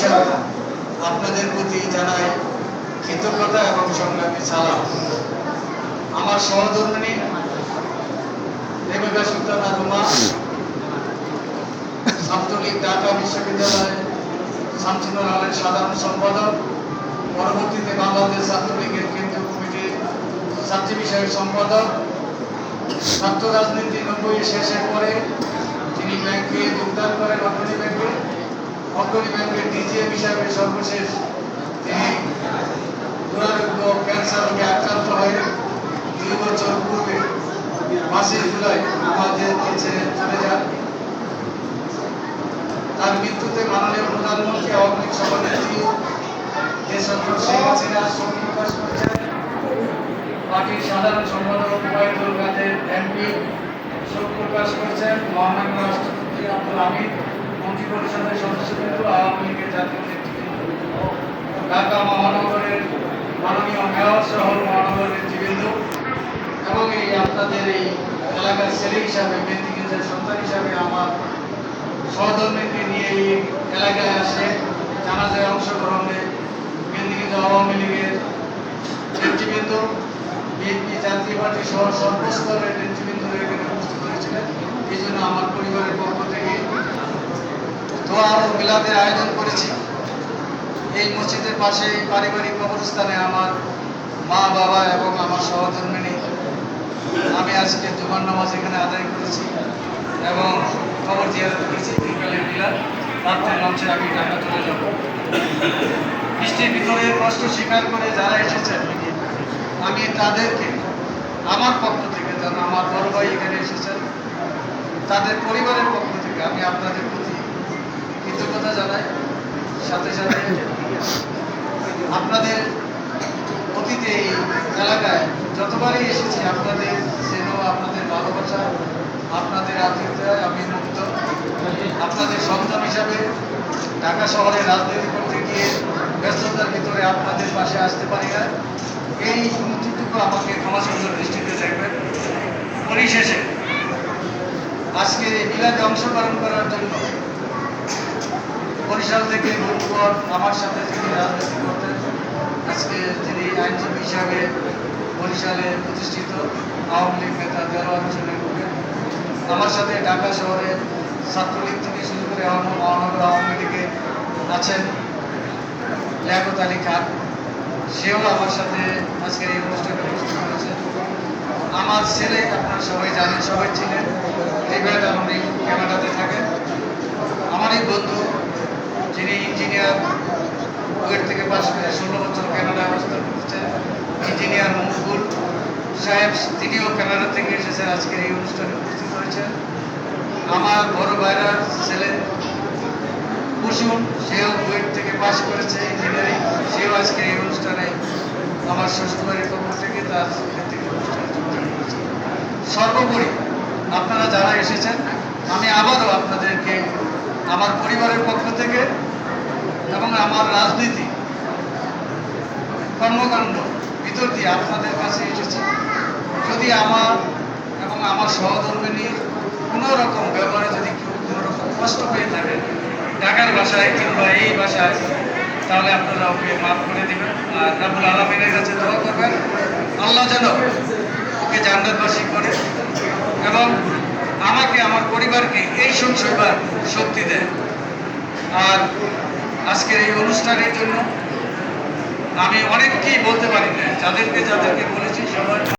হিসাবে আপনাদের প্রতি জানাই কৃতজ্ঞতা এবং সংগ্রামী সালাম। আমার সহধর্মিনী, রেবেকা সুলতানা রুমা, ছাত্রলীগ ঢাকা বিশ্ববিদ্যালয় শামসুনুর আলের সাধারণ সম্পাদক, পরবর্তীতে বাংলাদেশ ছাত্রলীগের কেন্দ্রীয় কমিটির ছাত্রী বিষয়ক সম্পাদক, ছাত্র রাজনীতি নব্বই শেষের পরে তিনি ব্যাংকে যোগদান করেন অগ্রণী ব্যাংকে। অগ্রণী ব্যাংকের ডিজিএম হিসাবে সর্বশেষ তিনি দুরারোগ্য ক্যান্সার রোগে আক্রান্ত হয়ে দুই বছর পূর্বে পাঁচই জুলাই আমাদের ছেড়ে চলে যান তার মৃত্যুতে মাননীয় প্রধানমন্ত্রী আওয়ামী সভানেত্রী শোক প্রকাশ করেছেন। পার্টির সাধারণ সম্পাদক এমপি শোক প্রকাশ করেছেন। মহামান্য রাষ্ট্রপতি আব্দুল হামিদ মন্ত্রী পরিষদের সদস্যবৃন্দ আওয়ামী লীগের জাতীয় মাননীয় মেয়র সহ মহানগর এবং এই আপনাদের এই এলাকার ছেলে হিসাবে মেদিনীগঞ্জের সন্তান হিসাবে আমার সহধর্মীকে নিয়ে এলাকায় আসে। জানাজায় অংশগ্রহণে মেদিনীগঞ্জ আওয়ামী লীগের নেতৃবৃন্দ, বিএনপি পার্টি সহ সর্বস্তরের নেতৃবৃন্দ এখানে উপস্থিত হয়েছিলেন এই জন্য আমার পরিবারের পক্ষ থেকে দোয়া ও মিলাদের আয়োজন করেছি। এই মসজিদের পাশে পারিবারিক কবরস্থানে আমার মা, বাবা এবং আমার সহধর্মিনী। আমি আজকে জুমার নামাজ এখানে আদায় করেছি এবং খবর জিয়ারত করেছি। বিকালের বিলার রাত্রে লঞ্চে আমি ঢাকা চলে যাব। বৃষ্টির ভিতরে কষ্ট স্বীকার করে যারা এসেছেন, আমি তাদেরকে, আমার পক্ষ থেকে যেন আমার বড় ভাই এখানে এসেছেন, তাদের পরিবারের পক্ষ থেকে আমি আপনাদের প্রতি কৃতজ্ঞতা জানাই, সাথে সাথে আপনাদের অতীতে এই এলাকায় যতবারই এসেছি, আপনাদের স্নেহ আপনাদের ভালোবাসা, আপনাদের আতিথ্যতায় আমি মুক্ত আপনাদের সন্তান হিসাবে ঢাকা শহরে রাজনীতি করতে গিয়ে ব্যস্ততার ভিতরে আপনাদের পাশে আসতে পারি না। এই মুহূর্তটুকু আমাকে ক্ষমা সুন্দর দৃষ্টিতে দেখবেন। পরিশেষে, আজকে মিলাদে অংশগ্রহণ করার জন্য বরিশাল থেকে রূপগড় আমার সাথে তিনি রাজনীতি করতেন, আজকে তিনি আইনজীবী হিসাবে বরিশালে প্রতিষ্ঠিত আওয়ামী লীগ নেতা দেওয়ার হোসেনের আমার সাথে ঢাকা শহরে ছাত্রলীগ থেকে শুরু করে মহানগর আওয়ামী লীগে আছেন লিয়াকত আলী খান। সেও আমার সাথে আজকের এই অনুষ্ঠানে উপস্থিত হয়েছে আমার ছেলে আপনারা সবাই জানেন, সবাই ছিলেন আমার এই ক্যামেরাতে থাকেন আমার এই বন্ধু যিনি ইঞ্জিনিয়ার বুয়েট থেকে পাশ করে ষোলো বছর কানাডায় অবস্থান করছেন ইঞ্জিনিয়ার মকবুল সাহেব, তিনিও কানাডা থেকে এসেছেন আজকের এই অনুষ্ঠানে উপস্থিত হয়েছেন। আমার বড় ভাইরার ছেলে কুসুম সেও বুয়েট থেকে পাশ করেছে ইঞ্জিনিয়ারিং সেও আজকে এই অনুষ্ঠানে আমার শ্বশুরবাড়ির পক্ষ থেকে তার থেকে অনুষ্ঠানে যোগদান করেছে সর্বোপরি আপনারা যারা এসেছেন, আমি আবারও আপনাদেরকে আমার পরিবারের পক্ষ থেকে এবং আমার রাজনীতি কর্মকাণ্ড ভিতর দিয়ে আপনাদের কাছে এসেছি। যদি আমার এবং আমার সহধর্মিনীর কোনো রকম ব্যবহারে যদি কেউ কোনো রকম কষ্ট পেয়ে থাকে ঢাকার ভাষায় কিংবা এই ভাষায়, তাহলে আপনারা ওকে মাফ করে দেবেন আর রাবুল আলমিনের কাছে দোয়া করবেন। আল্লাহ যেন ওকে জান্নাতবাসী করে এবং আমাকে, আমার পরিবারকে এই সংশয়বার শক্তি দেয়। আর আজকের এই অনুষ্ঠানের জন্য আমি অনেককেই বলতে পারি না যাদেরকে যাদেরকে বলেছি সবাই